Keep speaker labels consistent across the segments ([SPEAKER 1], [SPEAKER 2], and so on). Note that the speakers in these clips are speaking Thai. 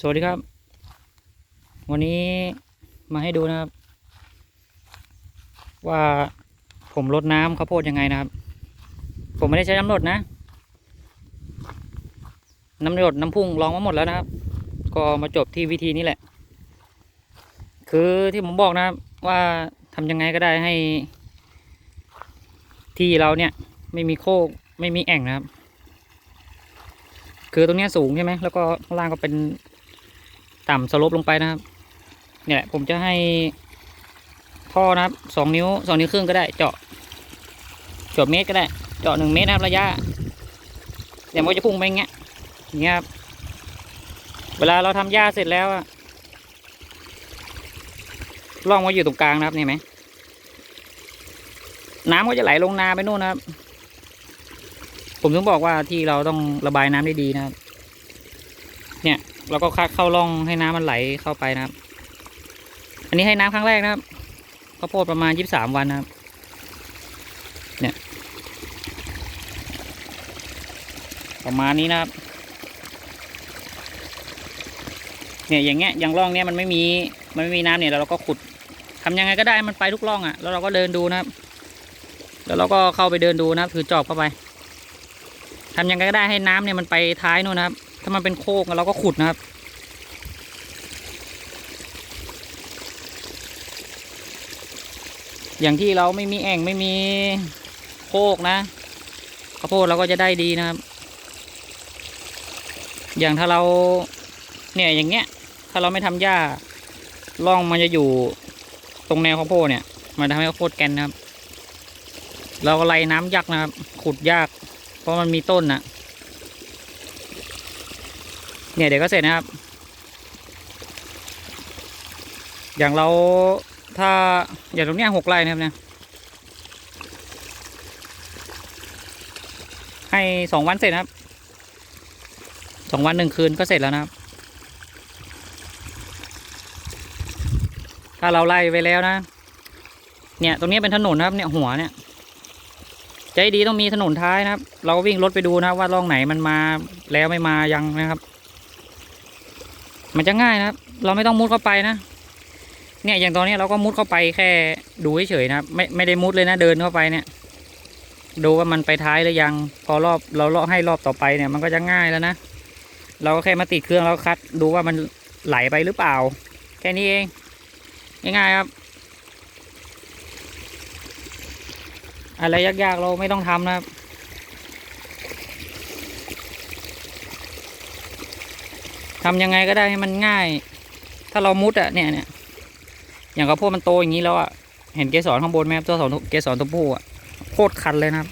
[SPEAKER 1] สวัสดีครับ วันนี้มาให้ดูนะครับ ว่าผมลดน้ำข้าวโพดยังไงนะครับ ผมไม่ได้ใช้น้ำรดนะ น้ำรดน้ำพุ่งลองมาหมดแล้วนะครับ ก็มาจบที่วิธีนี้แหละ คือที่ผมบอกนะครับว่าทำยังไงก็ได้ให้ ที่เราเนี่ยไม่มีโคกไม่มีแอ่งนะครับคือตรงนี้สูงใช่ไหมแล้วก็ข้างล่างก็เป็น ต่ำสลบลงไปนะครับ เนี่ยแหละผมจะให้ท่อนะครับสองนิ้วสองนิ้วครึ่งก็ได้เจาะเจาะเมตรก็ได้ เจาะหนึ่งเมตรนะครับระยะเดี๋ยวมันจะพุ่งไปอย่างเงี้ยอย่างเงี้ยครับเวลาเราทำหญ้าเสร็จแล้วอะร่องมันอยู่ตรงกลางนะครับนี่ไหมน้ำก็จะไหลลงนาไปนู่นนะครับ ผมถึงบอกว่าที่เราต้องระบายน้ำได้ดีนะครับ เนี่ย เราก็คัดเข้าร่องให้น้ำมันไหลเข้าไปนะครับ อันนี้ให้น้ำครั้งแรกนะครับข้าวโพดประมาณยี่สิบสามวันนะครับ เนี่ย ประมาณนี้นะครับ เนี่ยอย่างเงี้ยอย่างร่องเนี้ยมันไม่มีมันไม่มีน้ำเนี่ยแล้วเราก็ขุดทำยังไงก็ได้มันไปทุกร่องอะ แล้วเราก็เดินดูนะครับ แล้วเราก็เข้าไปเดินดูนะครับถือจอบเข้าไปทำยังไงก็ได้ให้น้ำเนี่ยมันไปท้ายนู่นนะครับ ถ้ามันเป็นโคกเราก็ขุดนะครับ อย่างที่เราไม่มีแอ่งไม่มีโคกนะข้าวโพดเราก็จะได้ดีนะครับ อย่างถ้าเราเนี่ยอย่างเงี้ย ถ้าเราไม่ทำหญ้าร่องมันจะอยู่ตรงแนวข้าวโพดเนี่ย มันทำให้ข้าวโพดแกนนะครับ เราก็ไล่น้ำยากนะครับ ขุดยาก เพราะมันมีต้นน่ะ เนี่ยเดี๋ยวก็เสร็จนะครับ อย่างเราถ้าอย่างตรงเนี้ยหกไร่นะครับเนี่ยให้สองวันเสร็จนะครับสองวันหนึ่งคืนก็เสร็จแล้วนะครับ ถ้าเราไล่ไปแล้วนะ เนี่ยตรงนี้เป็นถนนนะครับเนี่ยหัวเนี่ยใจดีต้องมีถนนท้ายนะครับ เราก็วิ่งรถไปดูนะว่าร่องไหนมันมาแล้วไม่มายังนะครับ มันจะง่ายนะครับ เราไม่ต้องมุดเข้าไปนะ เนี่ยอย่างตอนนี้เราก็มุดเข้าไปแค่ดูเฉยๆนะไม่ไม่ได้มุดเลยนะเดินเข้าไปเนี่ย ดูว่ามันไปท้ายหรือยังพอรอบเราเลาะให้รอบต่อไปเนี่ย มันก็จะง่ายแล้วนะเราก็แค่มาติดเครื่องแล้วคัด ดูว่ามันไหลไปหรือเปล่า แค่นี้เองง่ายๆครับ อะไรยากๆเราไม่ต้องทำนะครับ ทำยังไงก็ได้ให้มันง่าย ถ้าเรามุดอะเนี่ยเนี่ยอย่างข้าวโพดมันโตอย่างนี้แล้วอะเห็นเกสรข้างบนไหมครับตัวสองเกสรตัวผู้อะโคตรคันเลยนะครับ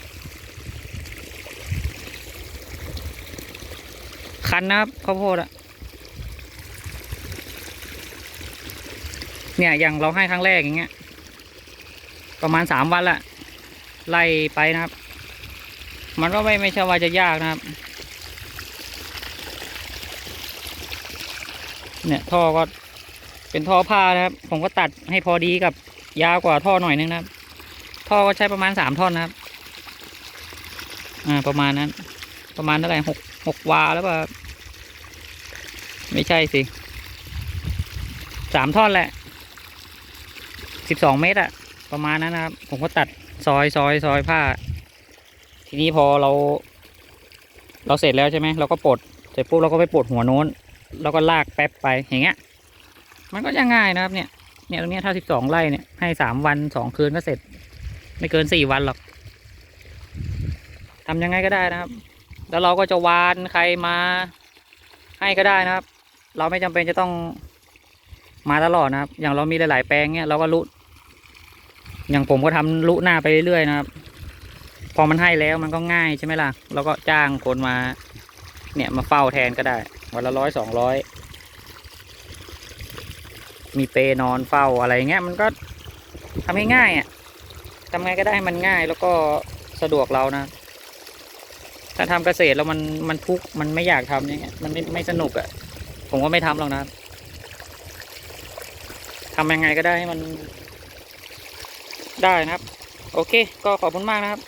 [SPEAKER 1] คันนะครับข้าวโพดอะเนี่ยอย่างเราให้ครั้งแรกอย่างเงี้ย ประมาณสามวันละไล่ไปนะครับ มันก็ไม่ไม่ใช่ว่าจะยากนะครับ เนี่ยท่อก็เป็นท่อผ้านะครับ ผมก็ตัดให้พอดีกับยาวกว่าท่อหน่อยนึงนะครับ ท่อก็ใช้ประมาณสามท่อนนะครับ อ่าประมาณนั้น ประมาณเท่าไหร่หกหกวาแล้วเปล่าไม่ใช่สิสามท่อนแหละสิบสองเมตรอะประมาณนั้นนะครับ ผมก็ตัดซอยซอยซอยผ้า ทีนี้พอเรา เราเสร็จแล้วใช่ไหมเราก็ปลดเสร็จปุ๊บเราก็ไปปลดหัวโน้น แล้วก็ลากแป๊บไปอย่างเงี้ย มันก็จะง่ายนะครับเนี่ยเนี่ยตรงนี้ถ้าสิบสองไร่เนี่ยให้สามวันสองคืนก็เสร็จ ไม่เกินสี่วันหรอกทำยังไงก็ได้นะครับ แล้วเราก็จะวานใครมา ให้ก็ได้นะครับ เราไม่จำเป็นจะต้องมาตลอดนะครับ อย่างเรามีหลาย ๆ แปลงเนี่ยเราก็ลุอย่างผมก็ทำลุหน้าไปเรื่อยๆนะครับ พอมันให้แล้วมันก็ง่ายใช่ไหมล่ะ เราก็จ้างคนมา เนี่ยมาเฝ้าแทนก็ได้ วันละร้อยสองร้อยมีเปนอนเฝ้าอะไรเงี้ยมันก็ทำง่ายๆอะทำไงก็ได้ให้มันง่ายแล้วก็สะดวกเรานะถ้าทำเกษตรแล้วมันมันทุกมันไม่อยากทำอย่างเงี้ยมันไม่ไม่สนุกอะผมก็ไม่ทำหรอกนะทำยังไงก็ได้ให้มันได้นะครับ โอเค ก็ขอบคุณมากนะครับ